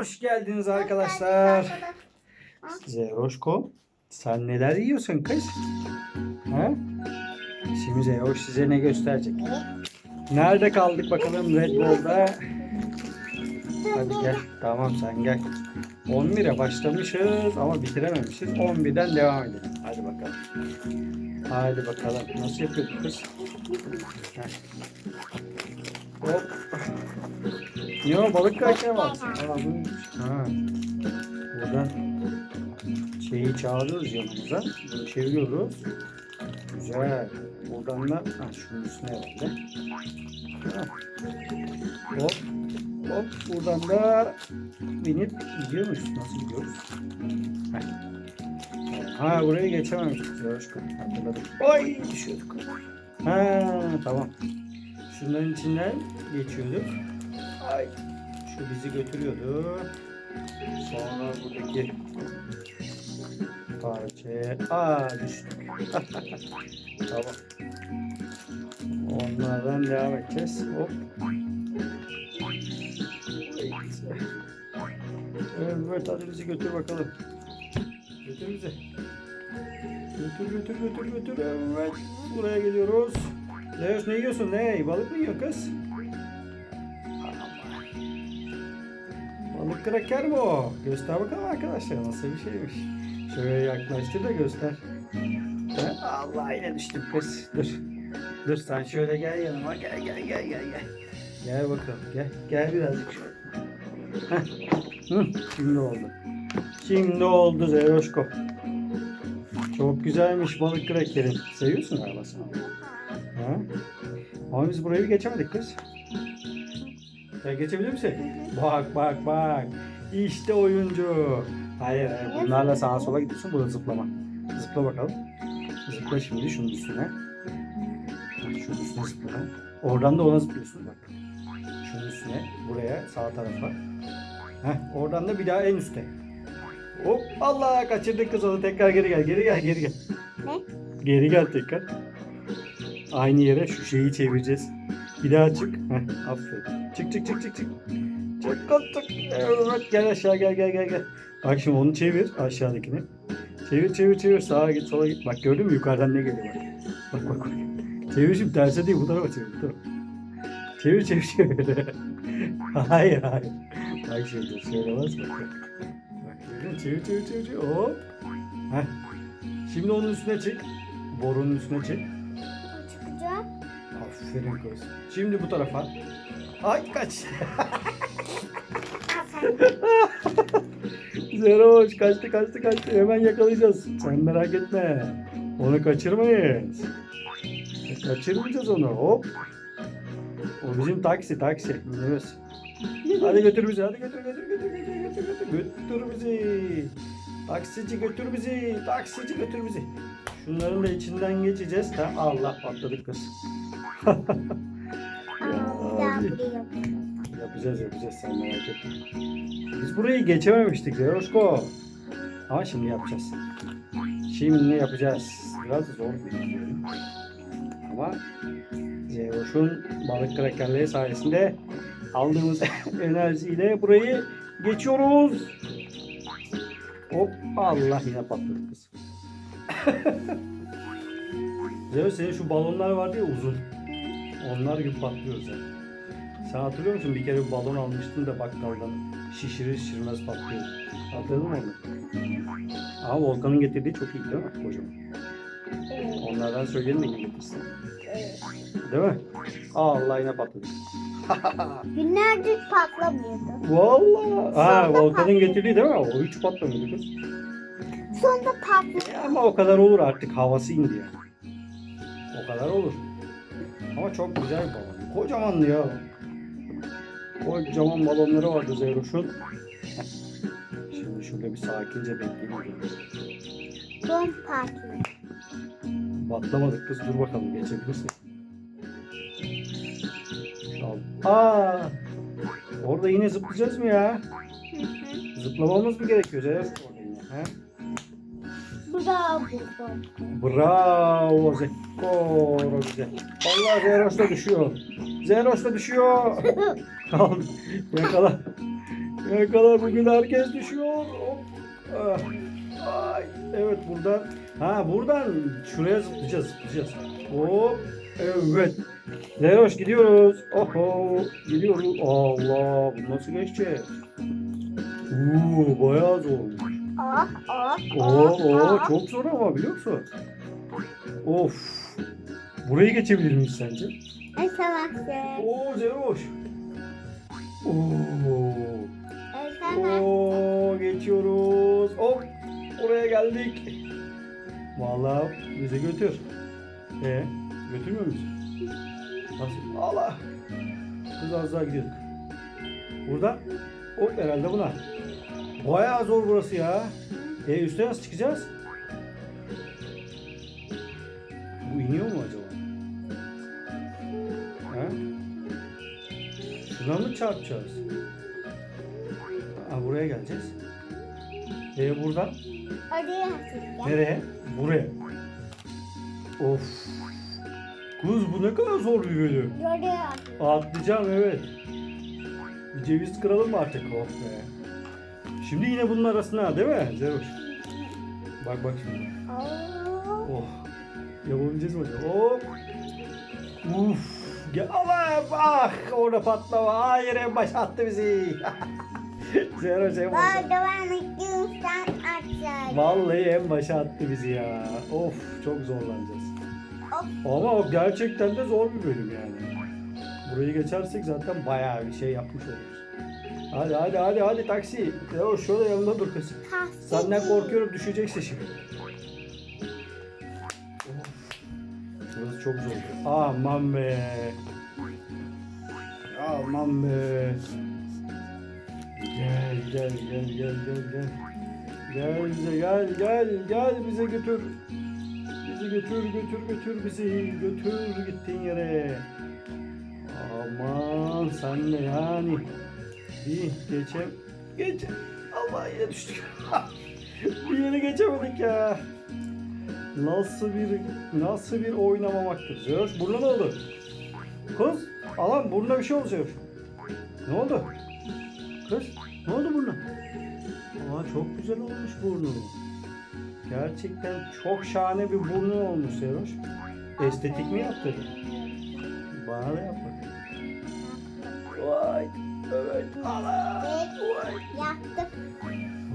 Hoş geldiniz arkadaşlar. Zeroşko sen neler yiyorsun kız? Ha? Şimdi Zeroş size ne gösterecek? Nerede kaldık bakalım Red Bull'da? Hadi gel. Tamam sen gel. 11'e başlamışız ama bitirememişiz. 11'den devam edelim. Hadi bakalım. Hadi bakalım. Nasıl yapıyorduk kız? Heh. Hop. Yo balık kraker var. Ha. Buradan şeyi çağırıyoruz yanımıza. Çeviriyoruz. Güzel. Buradan da ha, şunun üstüne herhalde. Ha. Hop. Hop. Buradan da binip gidiyormuş. Nasıl gidiyoruz? Heh. Ha buraya geçememiştik. Yavaş Hatırladım. Ay düşüyorduk. Ha tamam. Şunların içinden geçiyorduk. Ay. Şu bizi götürüyordu. Sonra buradaki parçaya aa düştük. tamam. Onlardan devam edeceğiz. Hop. Evet hadi bizi götür bakalım. Götür bizi. Götür götür götür götür. Evet. Buraya geliyoruz. Leos ne yiyorsun? Ne? Balık mı yiyor kız? Balık kraker mi o? Göster bakalım arkadaşlar nasıl bir şeymiş. Şöyle yaklaştır da göster. Ha, Allah yine düştüm kız. Dur. Dur sen şöyle gel yanıma. Gel gel gel gel gel. Gel bakalım gel. Gel birazcık şöyle. Heh. Hı, şimdi oldu. Şimdi oldu Zeroşko. Çok güzelmiş balık krakerin. Seviyorsun sen. Ha? Ama biz burayı geçemedik kız. Sen geçebilir misin? Bak bak bak. İşte oyuncu. Hayır hayır bunlarla sağa sola gidiyorsun. Burada zıplama. Zıpla bakalım. Zıpla şimdi şunun üstüne. Bak şunun üstüne zıpla. Oradan da ona zıplıyorsun bak. Şunun üstüne. Buraya sağ tarafa. Heh, oradan da bir daha en üste. Hop Allah kaçırdık kız onu tekrar geri gel geri gel geri gel. Ne? Geri gel tekrar. Aynı yere şu şeyi çevireceğiz. Bir daha çık. Heh, aferin. Çık çık çık çık çık. Çık. Evet gel aşağı gel gel gel gel. Bak şimdi onu çevir aşağıdakini. Çevir çevir çevir sağa git sola git. Bak gördün mü yukarıdan ne geliyor bak. Bak bak bak. Çevir şimdi terse değil bu tarafa çevir. Bu. Çevir çevir çevir. hayır hayır. Bak şimdi şöyle bas bak. Bak gördün çevir çevir çevir çevir. Hop. Heh. Şimdi onun üstüne çık. Borunun üstüne çık. Aferin kız. Şimdi bu tarafa. Ay kaç. Zeroş kaçtı kaçtı kaçtı. Hemen yakalayacağız. Sen merak etme. Onu kaçırmayız. Kaçırmayacağız onu. Hop. O bizim taksi taksi. Minibüs. Hadi götür bizi. Hadi götür götür götür götür götür götür. Götür bizi. Taksici götür bizi. Taksici götür bizi. Şunların da içinden geçeceğiz. Ha, Allah patladık kız. Daha abi. Yapacağız yapacağız sen merak etme. Biz burayı geçememiştik Zeroşko. Ama şimdi yapacağız. Şimdi yapacağız. Biraz zor bir. Ama Zeroş'un balık krakerleri sayesinde aldığımız enerjiyle burayı geçiyoruz. Hop Allah yine patladı kız. Zeroş senin şu balonlar vardı ya uzun. Onlar gibi patlıyoruz yani. Sen hatırlıyor musun? Bir kere bir balon almıştın da bakkaldan. Şişirir şişirmez patlıyor. Hatırladın mı onu? Ama Volkan'ın getirdiği çok iyi değil mi? Kocaman. Evet. Onlardan söyleyelim de getirsin. evet. Değil mi? Allah yine patladı. Günlerdir patlamıyordu. Vallahi. Ha Volkan'ın getirdiği değil mi? O hiç patlamıyordu kız. Patlıyor. Ya ama o kadar olur artık. Havası indi yani. O kadar olur. Ama çok güzel bir balon. Kocamandı ya. Kocaman balonları vardı Zeyruş'un. Heh. Şimdi şurada bir sakince bekleyelim. Don patlıyor. Batlamadık kız dur bakalım geçebilirsin. Aa! Orada yine zıplayacağız mı ya? Zıplamamız mı gerekiyor Zeyro? Orada yine, he? Bu Zekoro bize. Allah Zeros da düşüyor. Zeros da düşüyor. Kaldı. Yakala. Yakala bugün herkes düşüyor. Hop. Ah. Ay. Evet buradan. Ha buradan şuraya zıplayacağız zıplayacağız. Hop. Evet. Zeroş gidiyoruz. Oho. Gidiyoruz. Allah bu nasıl geçecek? Uuu bayağı zor. Oh oh Oo, oh. oo oh. çok zor ama biliyor musun? Of. Burayı geçebilir miyiz sence? Esemezsin. Oo Zeroş. Oo. Esemezsin. Oo geçiyoruz. Hop. Oraya geldik. Vallahi bizi götür. E götürmüyor musun? Nasıl? Allah. Biz az daha gidiyorduk. Burada. Hop herhalde buna. Bayağı zor burası ya. E üstüne nasıl çıkacağız? Bu iniyor mu acaba? He? Şuna mı çarpacağız? Ha, buraya geleceğiz. E buradan Oraya atacağım. nereye? Buraya. Of. Kız bu ne kadar zor bir bölüm. Oraya atacağım. Atlayacağım evet. Bir ceviz kıralım mı artık? Oh be. Şimdi yine bunun arasına değil mi? Zeroş. Bak bak şimdi. Oh. Yapabileceğiz mi acaba? Hop. Uf. Gel. Allah. Ah. Orada patlama. Hayır en başa attı bizi. Zeroş en başa. Vallahi en başa attı bizi ya. Of çok zorlanacağız. Of. Ama o gerçekten de zor bir bölüm yani. Burayı geçersek zaten bayağı bir şey yapmış oluruz. Hadi hadi hadi hadi taksi. Ya şurada yanında dur kız. Senden korkuyorum düşeceksin şimdi. Burası çok zor. Aman be. Aman be. Gel gel gel gel gel gel. Gel bize gel gel gel bize götür. Bizi götür götür götür bizi götür gittiğin yere. Aman sen de yani. Bir geçem geç. Allah yine düştük. bir yere geçemedik ya. Nasıl bir nasıl bir oynamamaktır. Zeus burnu ne oldu? Kız alan burnuna bir şey oldu Zeus. Ne oldu? Kız ne oldu burnuna? Aa çok güzel olmuş burnu. Gerçekten çok şahane bir burnu olmuş Zeus. Estetik mi yaptırdın? Bana da yap bak. Vay. Evet. Allah. Vay. Yaptım.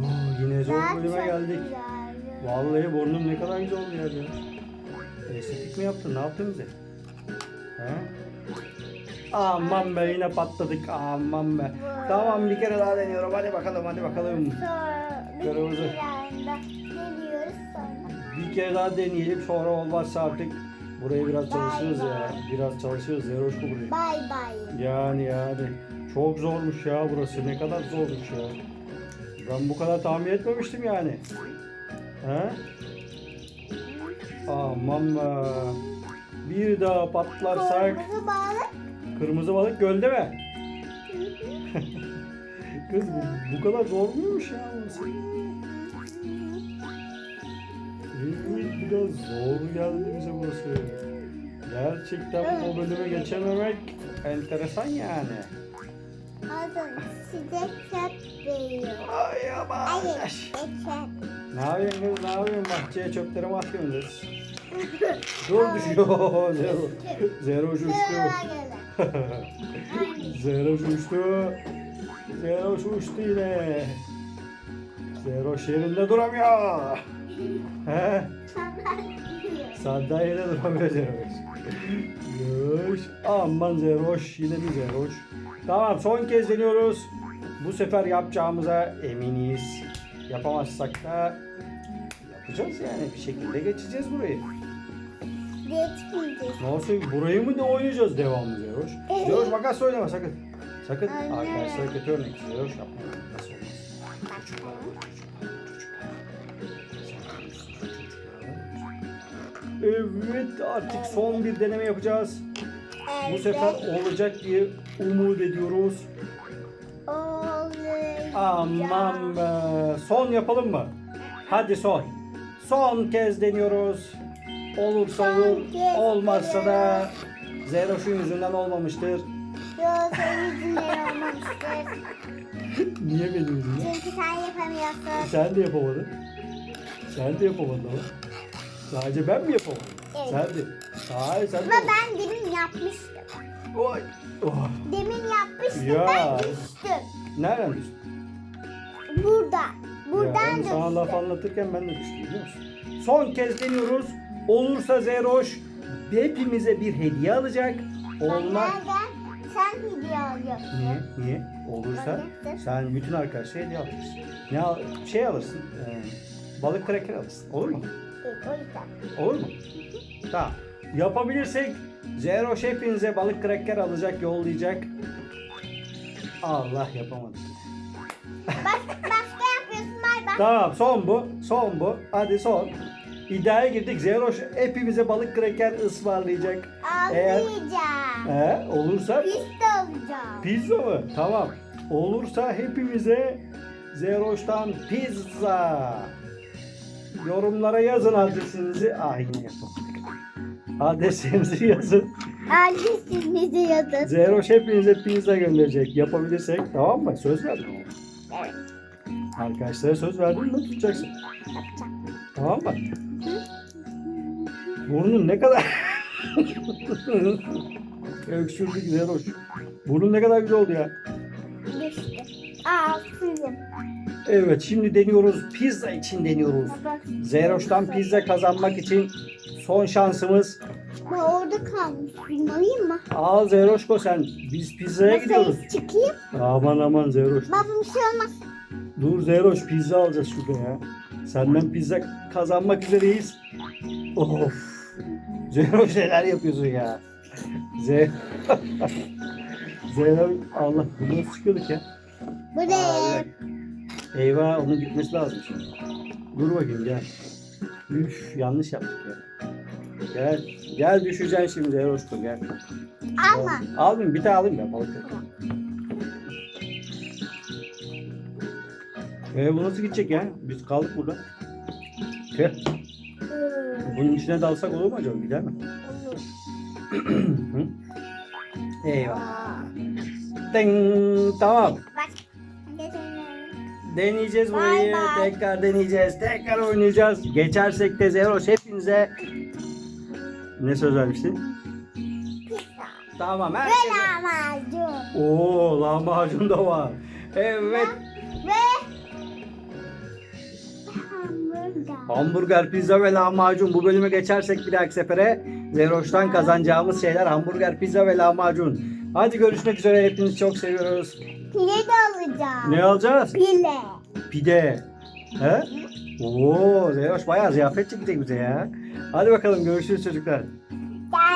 Oo, yine zor bölüme geldik. güzel. Vallahi burnum ne kadar güzel oldu ya diyor. Estetik mi yaptın? Ne yaptın bize? He? Aman be yine patladık. Aman be. Tamam bir kere daha deniyorum. Hadi bakalım hadi bakalım. Sonra Kırmızı. bir anda geliyoruz sonra. Bir kere daha deneyelim. Sonra olmazsa artık buraya biraz çalışırız ya. Biraz çalışırız. Zeroşku burayı. Bay bay. Yani yani. Çok zormuş ya burası. Ne kadar zormuş ya. Ben bu kadar tahmin etmemiştim yani. He? Aman be. Bir daha patlarsak Kırmızı balık. kırmızı balık gölde mi? Kız bu, bu kadar zor muymuş ya? Evet biraz zor geldi bize burası. Gerçekten bu bölüme geçememek enteresan yani. Alın size çöp veriyor. Ay aman. Geçer. Ne yapıyorsun kız? Ne yapıyorsun? Bahçeye çöpleri mi atıyorsun kız? Dur düşüyor. Zero. Zero uçtu. Zero uçtu. Zero uçtu yine. Zero yerinde duramıyor. He? Sandalyede duramıyor Zeroş. Yoş. Aman Zeroş. Yine bir Zeroş. Tamam son kez deniyoruz. Bu sefer yapacağımıza eminiz. Yapamazsak da yapacağız yani. Bir şekilde geçeceğiz burayı. Geçmeyeceğiz. Nasıl? Burayı mı ne oynayacağız devamlı Zeroş? Evet. Zeroş makas oynama sakın. Sakın. Aynen. Arkadaşlar kötü örnek. Zeroş yapma. Nasıl olmaz? Evet artık son bir deneme yapacağız. Bu sefer olacak diye umut ediyoruz. Olacak. Aman be. Son yapalım mı? Hadi son. Son kez deniyoruz. Olursa Son olur, kez olmazsa da Zeroş'un yüzünden olmamıştır. Yoksa yüzünden olmamıştır. Niye benim yüzümden? Çünkü sen yapamıyorsun. Sen de yapamadın. Sen de yapamadın ama. Sadece ben mi yapamadım? Evet. Sen de. Hayır sen de. Ama ben demin yapmıştım. Oy. Oh. Demin yapmıştım Ya. ben düştüm. Nereden düştün? Ben sana laf anlatırken ben de düştüm biliyor musun? Son kez deniyoruz. Olursa Zeroş hepimize bir hediye alacak. Olmaz. nereden? Sen hediye alıyorsun. Niye? Niye? Olursa Alıyorsun. sen bütün arkadaşlara hediye alırsın. Ne al şey alırsın? e, balık kraker alırsın. Olur mu? Evet, o yüzden. Olur mu? Tamam. Yapabilirsek Zero hepinize balık kraker alacak, yollayacak. Allah yapamadık. Bak, başka Tamam son bu. Son bu. Hadi son. İddiaya girdik. Zero hepimize balık kraker ısmarlayacak. Eğer- Almayacağım. He, olursa Biz de alacağım. pizza mı? Tamam. Olursa hepimize Zeroş'tan pizza. Yorumlara yazın adresinizi. Ah yine yapamadık. Adresinizi yazın. Adresinizi yazın. Zeroş hepinize pizza gönderecek. Yapabilirsek tamam mı? Söz verdim. Evet. Arkadaşlara söz verdin mi tutacaksın. Tamam mı? Burnun ne kadar... Öksürdük Zeroş. Burnun ne kadar güzel oldu ya. Düştü. Aa suyum. Evet şimdi deniyoruz. Pizza için deniyoruz. Zeroş'tan pizza kazanmak için son şansımız. Ben orada kalmış. Suyum alayım mı? Al Zeroşko sen. Biz pizzaya gidiyoruz. Masaya çıkayım. Aman aman Zeroş. Baba bir şey olmaz. Dur Zeroş pizza alacağız şurada ya. Senden pizza kazanmak üzereyiz. Of. Zeroş neler yapıyorsun ya. Ze Zeroş Allah bunu nasıl çıkıyorduk ya? Bu ne? Eyvah onun gitmesi lazım şimdi. Dur bakayım gel. Üf yanlış yaptık ya. Gel. Gel düşeceksin şimdi Zeroşko gel. Alma. Almayayım bir tane alayım ben balık. Ee, bu nasıl gidecek ya? Biz kaldık burada. Gel. Bunun içine dalsak olur mu acaba? Gider mi? olur. Eyvah. Ding, tamam. Deneyeceğiz burayı. bay. Tekrar deneyeceğiz. Tekrar oynayacağız. Geçersek de Zeroş hepinize ne söz vermiştin? Tamam Ve herkese. lahmacun. Oo lahmacun da var. Evet. Ve hamburger. Hamburger, pizza ve lahmacun. Bu bölüme geçersek bir dahaki sefere Zeroş'tan kazanacağımız şeyler hamburger, pizza ve lahmacun. Hadi görüşmek üzere. Hepinizi çok seviyoruz. Pide de alacağım. Ne alacağız? Pile. Pide. He? Oo, Zeroş bayağı ziyafet çekecek bize ya. Hadi bakalım görüşürüz çocuklar.